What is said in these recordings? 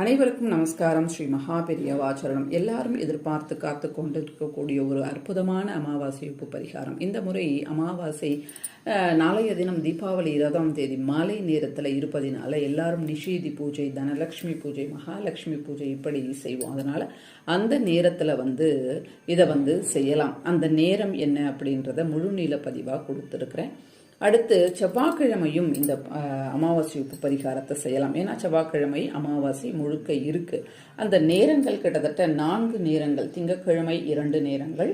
அனைவருக்கும் நமஸ்காரம். ஸ்ரீ மகா பெரியவாச்சரணம் எல்லாரும் எதிர்பார்த்து காத்து கொண்டிருக்கக்கூடிய ஒரு அற்புதமான அமாவாசை உப்பு பரிகாரம். இந்த முறை அமாவாசை நாளைய தினம் தீபாவளி இருபதாம் தேதி மாலை நேரத்தில் இருப்பதினால எல்லாரும் நிஷீதி பூஜை தனலட்சுமி பூஜை மகாலட்சுமி பூஜை இப்படி செய்வோம். அதனால் அந்த நேரத்தில் வந்து இதை வந்து செய்யலாம். அந்த நேரம் என்ன அப்படின்றத முழு நீள பதிவாக கொடுத்துருக்குறேன். அடுத்து செவ்வாய்க்கிழமையும் இந்த அமாவாசை உப்பு பரிகாரத்தை செய்யலாம். ஏன்னா செவ்வாய்க்கிழமை அமாவாசை முழுக்க இருக்கு. அந்த நேரங்கள் கிட்டத்தட்ட நான்கு நேரங்கள் திங்கட்கிழமை இரண்டு நேரங்கள்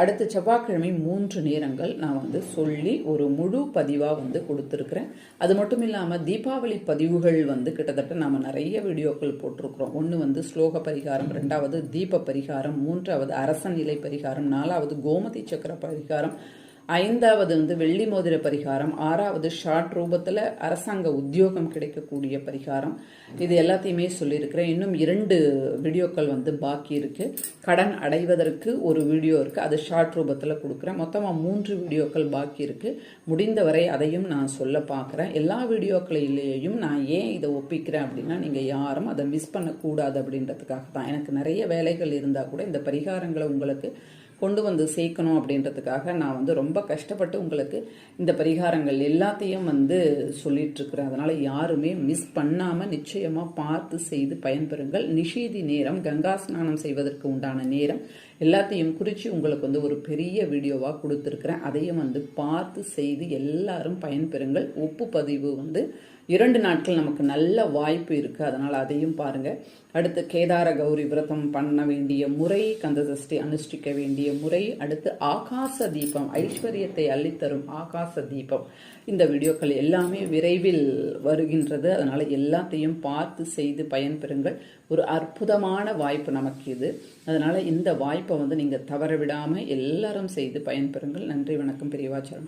அடுத்து செவ்வாய்க்கிழமை மூன்று நேரங்கள் நான் வந்து சொல்லி ஒரு முழு பதிவாக வந்து கொடுத்துருக்குறேன். அது மட்டும் இல்லாமல் தீபாவளி பதிவுகள் வந்து கிட்டத்தட்ட நாம் நிறைய வீடியோக்கள் போட்டிருக்கிறோம். ஒன்று வந்து ஸ்லோக பரிகாரம் ரெண்டாவது தீப பரிகாரம் மூன்றாவது அரசநிலை பரிகாரம் நாலாவது கோமதி சக்கர பரிகாரம் ஐந்தாவது வந்து வெள்ளி மோதிர பரிகாரம் ஆறாவது ஷார்ட் ரூபத்தில் அரசாங்க உத்தியோகம் கிடைக்கக்கூடிய பரிகாரம். இது எல்லாத்தையுமே சொல்லியிருக்கிறேன். இன்னும் இரண்டு வீடியோக்கள் வந்து பாக்கி இருக்குது கடன் அடைவதற்கு ஒரு வீடியோ இருக்குது அது ஷார்ட் ரூபத்தில் கொடுக்குறேன். மொத்தமாக மூன்று வீடியோக்கள் பாக்கி இருக்குது முடிந்தவரை அதையும் நான் சொல்ல பார்க்குறேன் எல்லா வீடியோக்களிலேயும் நான் ஏன் இதை ஒப்பிக்கிறேன் அப்படின்னா நீங்கள் யாரும் அதை மிஸ் பண்ணக்கூடாது அப்படின்றதுக்காக தான் எனக்கு நிறைய வேலைகள் இருந்தால் கூட இந்த பரிகாரங்களை உங்களுக்கு கொண்டு வந்து சேர்க்கணும் அப்படின்றதுக்காக நான் வந்து ரொம்ப கஷ்டப்பட்டு உங்களுக்கு இந்த பரிகாரங்கள் எல்லாத்தையும் வந்து சொல்லிட்டு அதனால் யாருமே மிஸ் பண்ணாமல் நிச்சயமாக பார்த்து செய்து பயன்பெறுங்கள். நிஷீதி நேரம் கங்கா ஸ்நானம் செய்வதற்கு உண்டான நேரம் எல்லாத்தையும் குறித்து உங்களுக்கு வந்து ஒரு பெரிய வீடியோவாக கொடுத்துருக்குறேன். அதையும் வந்து பார்த்து செய்து எல்லாரும் பயன்பெறுங்கள். ஒப்பு பதிவு வந்து இரண்டு நாட்கள் நமக்கு நல்ல வாய்ப்பு இருக்குது அதனால் அதையும் பாருங்க. அடுத்து கேதார கௌரி விரதம் பண்ண வேண்டிய முறை கந்தசஷ்டி அனுஷ்டிக்க வேண்டிய முறை அடுத்து ஆகாச தீபம் ஐஸ்வர்யத்தை அள்ளித்தரும் ஆகாச தீபம். இந்த வீடியோக்கள் எல்லாமே விரைவில் வருகின்றது. அதனால எல்லாத்தையும் பார்த்து செய்து பயன்பெறுங்கள். ஒரு அற்புதமான வாய்ப்பு நமக்கு இது. அதனால இந்த வாய்ப்பை வந்து நீங்க தவற விடாமல் எல்லாரும் செய்து பயன்பெறுங்கள். நன்றி வணக்கம் பெரியவாச்சரம்